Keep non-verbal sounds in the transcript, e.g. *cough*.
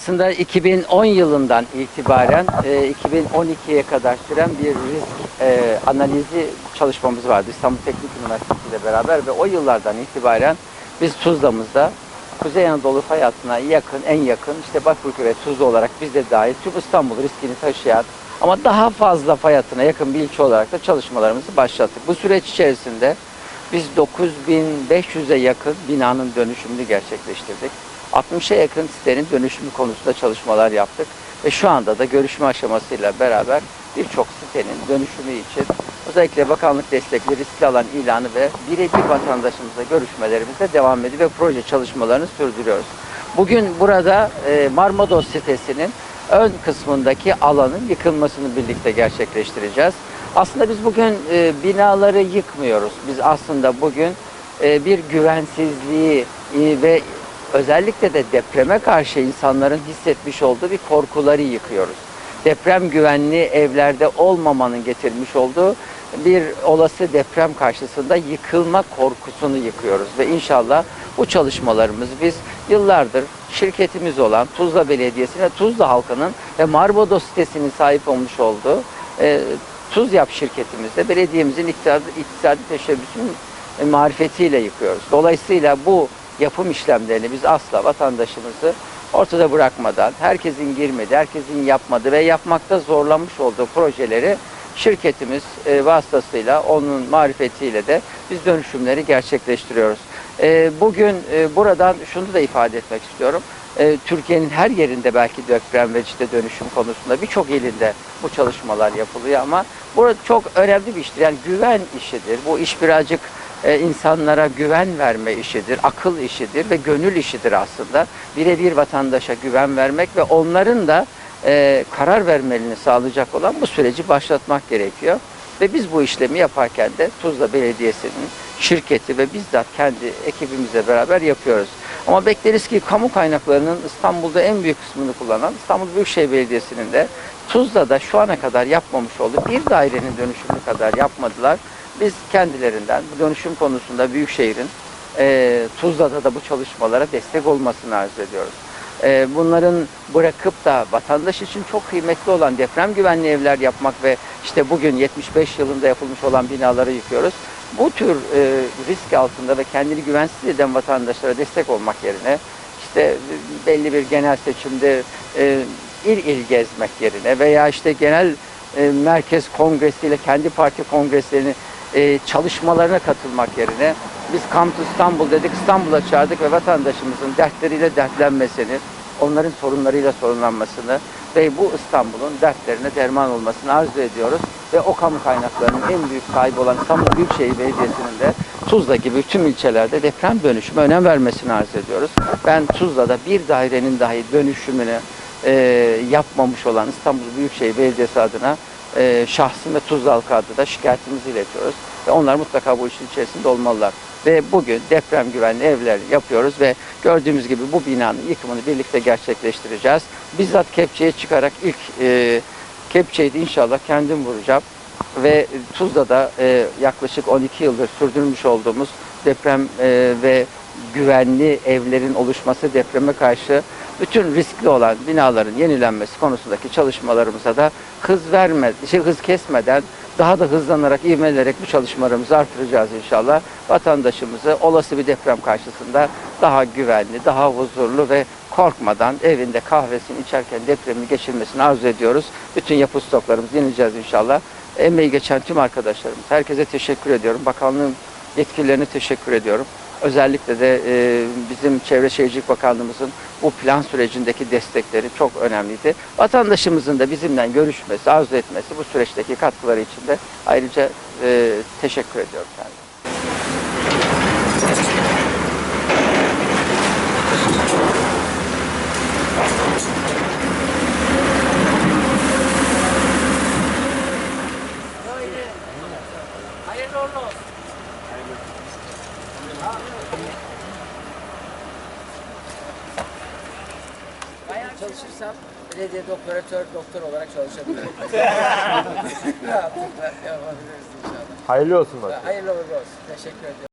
aslında 2010 yılından itibaren e, 2012'ye kadar süren bir risk e, analizi çalışmamız vardı İstanbul Teknik Üniversitesi ile beraber ve o yıllardan itibaren biz Tuzla'mızda Kuzey Anadolu fay hattına yakın, en yakın işte Bakırköy ve Tuzla olarak biz de dahil tüm İstanbul riskini taşıyan ama daha fazla fay hattına yakın bir ilçe olarak da çalışmalarımızı başlattık. Bu süreç içerisinde biz 9500'e yakın binanın dönüşümünü gerçekleştirdik. 60'a yakın sitenin dönüşümü konusunda çalışmalar yaptık. Ve şu anda da görüşme aşamasıyla beraber birçok sitenin dönüşümü için özellikle bakanlık destekli riskli alan ilanı ve birebir vatandaşımızla görüşmelerimize devam ediyor ve proje çalışmalarını sürdürüyoruz. Bugün burada e, Marmados sitesinin ön kısmındaki alanın yıkılmasını birlikte gerçekleştireceğiz. Aslında biz bugün e, binaları yıkmıyoruz. Biz aslında bugün e, bir güvensizliği ve özellikle de depreme karşı insanların hissetmiş olduğu bir korkuları yıkıyoruz. Deprem güvenli evlerde olmamanın getirmiş olduğu bir olası deprem karşısında yıkılma korkusunu yıkıyoruz ve inşallah bu çalışmalarımızı biz yıllardır şirketimiz olan Tuzla Belediyesi ve Tuzla halkının ve Marbodos sitesinin sahip olmuş olduğu e, Tuzyap şirketimizde belediyemizin iktisadi, iktisadi teşebbüsünün e, marifetiyle yıkıyoruz. Dolayısıyla bu yapım işlemlerini biz asla vatandaşımızı ortada bırakmadan, herkesin girmediği, herkesin yapmadığı ve yapmakta zorlanmış olduğu projeleri şirketimiz e, vasıtasıyla, onun marifetiyle de biz dönüşümleri gerçekleştiriyoruz. E, bugün e, buradan şunu da ifade etmek istiyorum. Türkiye'nin her yerinde belki deprem ve işte dönüşüm konusunda birçok ilinde bu çalışmalar yapılıyor ama burada çok önemli bir iştir. Yani güven işidir. Bu iş birazcık e, insanlara güven verme işidir, akıl işidir ve gönül işidir aslında. Birebir vatandaşa güven vermek ve onların da e, karar vermelerini sağlayacak olan bu süreci başlatmak gerekiyor. Ve biz bu işlemi yaparken de Tuzla Belediyesi'nin şirketi ve bizzat kendi ekibimizle beraber yapıyoruz. Ama bekleriz ki kamu kaynaklarının İstanbul'da en büyük kısmını kullanan İstanbul Büyükşehir Belediyesi'nin de Tuzla'da şu ana kadar yapmamış olduğu bir dairenin dönüşümü kadar yapmadılar. Biz kendilerinden bu dönüşüm konusunda Büyükşehir'in e, Tuzla'da da bu çalışmalara destek olmasını arzu ediyoruz. E, bunların bırakıp da vatandaş için çok kıymetli olan deprem güvenli evler yapmak ve işte bugün 75 yılında yapılmış olan binaları yıkıyoruz. Bu tür e, risk altında ve kendini güvensiz eden vatandaşlara destek olmak yerine işte belli bir genel seçimde e, il il gezmek yerine veya işte genel e, merkez kongresiyle kendi parti kongreslerini e, çalışmalarına katılmak yerine biz to İstanbul dedik, İstanbul'a çağırdık ve vatandaşımızın dertleriyle dertlenmesini, onların sorunlarıyla sorunlanmasını ve bu İstanbul'un dertlerine derman olmasını arzu ediyoruz. Ve o kamu kaynaklarının en büyük sahibi olan İstanbul Büyükşehir Belediyesi'nin de Tuzla gibi tüm ilçelerde deprem dönüşüme önem vermesini arzu ediyoruz. Ben Tuzla'da bir dairenin dahi dönüşümünü e, yapmamış olan İstanbul Büyükşehir Belediyesi adına e, şahsım ve Tuzla halkı adına şikayetimizi iletiyoruz. Ve onlar mutlaka bu işin içerisinde olmalılar. Ve bugün deprem güvenli evler yapıyoruz ve gördüğümüz gibi bu binanın yıkımını birlikte gerçekleştireceğiz. Bizzat kepçeye çıkarak ilk e, kepçeyi de inşallah kendim vuracağım. Ve Tuzla'da e, yaklaşık 12 yıldır sürdürmüş olduğumuz deprem e, ve güvenli evlerin oluşması depreme karşı bütün riskli olan binaların yenilenmesi konusundaki çalışmalarımıza da hız verme, şey, hız kesmeden daha da hızlanarak, ivmelerek bu çalışmalarımızı artıracağız inşallah. Vatandaşımızı olası bir deprem karşısında daha güvenli, daha huzurlu ve korkmadan evinde kahvesini içerken depremi geçirmesini arzu ediyoruz. Bütün yapı stoklarımızı yenileceğiz inşallah. Emeği geçen tüm arkadaşlarımız, herkese teşekkür ediyorum. Bakanlığın yetkililerine teşekkür ediyorum. Özellikle de e, bizim Çevre Şehircilik Bakanlığımızın bu plan sürecindeki destekleri çok önemliydi. Vatandaşımızın da bizimle görüşmesi, arzu etmesi bu süreçteki katkıları için de ayrıca e, teşekkür ediyorum kendisine. Hayırlı olsun. Çalışırsam belediyede operatör doktor olarak çalışabilirim. *laughs* Hayırlı olsun bak. Hayırlı olsun. Teşekkür ediyorum.